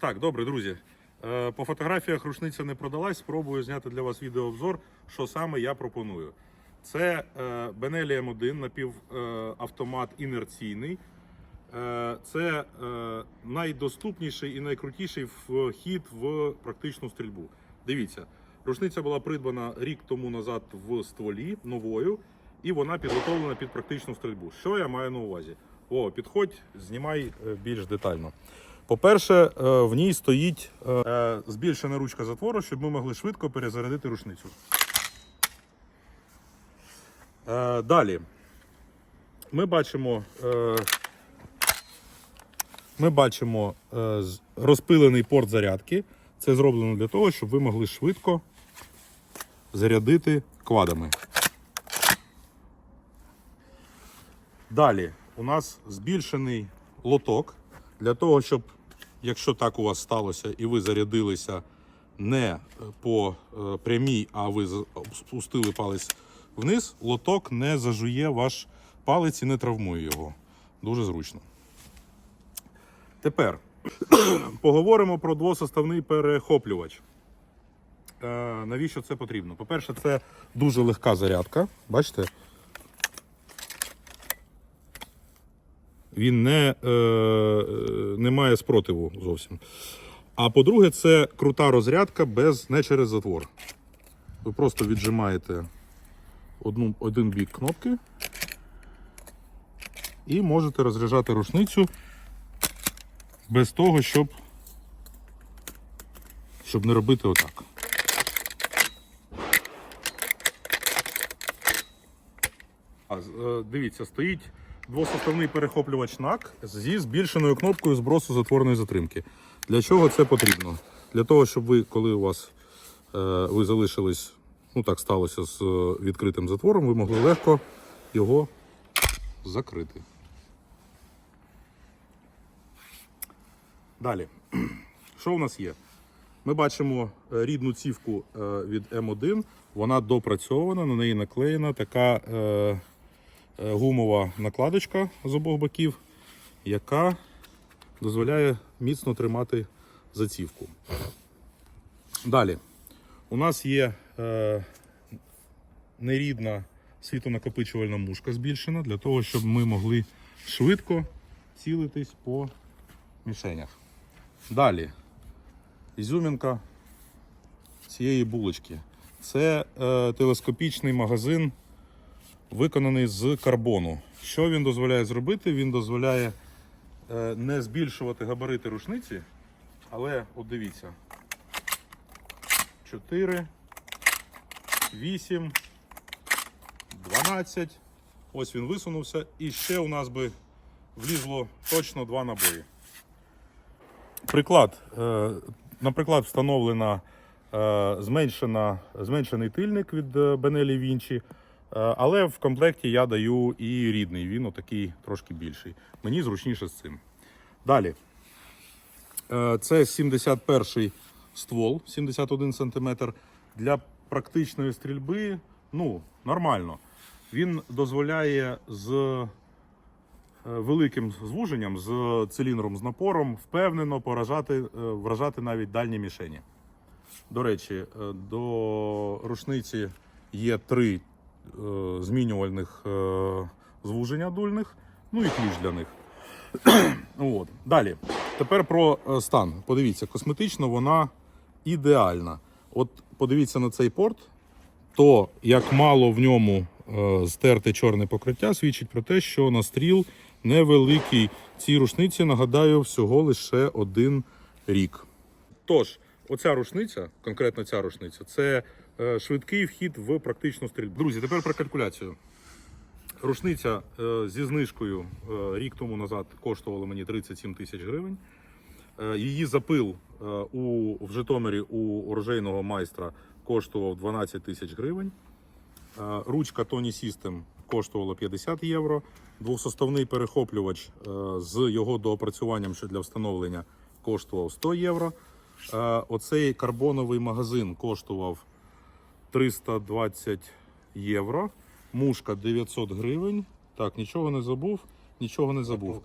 Так, добре, друзі. Е, По фотографіях рушниця не продалась. Спробую зняти для вас відеообзор, що саме я пропоную. Це е, Benelli M1 напівавтомат інерційний. Е, Це е, найдоступніший і найкрутіший вхід в практичну стрільбу. Дивіться, рушниця була придбана рік тому назад в стволі новою, і вона підготовлена під практичну стрільбу. Що я маю на увазі? О, підходь, знімай більш детально. По-перше, е, в ній стоїть е, е, збільшена ручка затвору, щоб ми могли швидко перезарядити рушницю. Далі ми бачимо, ми бачимо розпилений порт зарядки. Це зроблено для того, щоб ви могли швидко зарядити квадами. Далі у нас збільшений лоток для того, щоб, якщо так у вас сталося і ви зарядилися не е, по е, прямій, а ви спустили палець вниз, лоток не зажує ваш палець і не травмує його. Дуже зручно. Тепер поговоримо про двосоставний перехоплювач. Е, навіщо це потрібно? По-перше, це дуже легка зарядка. Бачите? Він не, е, не має спротиву зовсім. А по-друге, це крута розрядка без, не через затвор. Ви просто віджимаєте одну, один бік кнопки і можете розряджати рушницю без того, щоб, щоб не робити отак. А, е, дивіться, стоїть двосоставний перехоплювач НАК зі збільшеною кнопкою збросу затворної затримки. Для чого це потрібно? Для того, щоб ви, коли у вас е, ви залишились, ну так сталося з е, відкритим затвором, ви могли легко його закрити. Далі, що у нас є? Ми бачимо е, рідну цівку від М1. Вона допрацьована, на неї наклеєна така гумова накладочка з обох боків, яка дозволяє міцно тримати зацівку. Далі, у нас є е, нерідна світонакопичувальна мушка збільшена для того, щоб ми могли швидко цілитись по мішенях. Далі, ізюмінка цієї булочки. Це е, телескопічний магазин, виконаний з карбону. Що він дозволяє зробити? Він дозволяє е, не збільшувати габарити рушниці, але от дивіться. 4, 8, 12. Ось він висунувся. І ще у нас би влізло точно два набої. Приклад. Е, Наприклад, встановлена е, зменшена, зменшений тильник від Vinci, е, але в комплекті я даю і рідний. Він отакий трошки більший. Мені зручніше з цим. Далі. Е, Це 71-й ствол, 71 см. Для практичної стрільби ну, нормально. Він дозволяє з е, великим звуженням, з циліндром з напором впевнено поражати, е, вражати навіть дальні мішені. До речі, е, до рушниці є три е, змінювальних е, звуження дульних, ну і ключ для них. От. Далі. Тепер про е, стан. Подивіться, косметично вона ідеальна. От подивіться на цей порт, то як мало в ньому е, стерте чорне покриття, свідчить про те, що настріл невеликий. Цій рушниці, нагадаю, всього лише один рік. Тож, оця рушниця, конкретно ця рушниця, це е, швидкий вхід в практичну стрільбу. Друзі, тепер про калькуляцію. Рушниця е, зі знижкою е, рік тому назад коштувала мені 37 тисяч гривень. Е, Її запил е, у, в Житомирі у оружейного майстра коштував 12 тисяч гривень. Е, Ручка Tony System коштувала 50 євро. Двосоставний перехоплювач е, з його доопрацюванням ще для встановлення коштував 100 євро. Е, Оцей карбоновий магазин коштував 320 євро. Мушка 900 гривень. Так, нічого не забув, нічого не забув.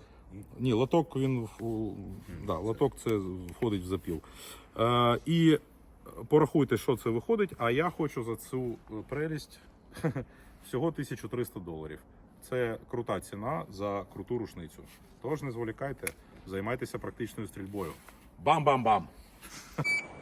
Ні, лоток він да, лоток це входить в запіл. Е, і порахуйте, що це виходить. А я хочу за цю прелість всього 1300 доларів. Це крута ціна за круту рушницю. Тож не зволікайте, займайтеся практичною стрільбою. Бам-бам-бам!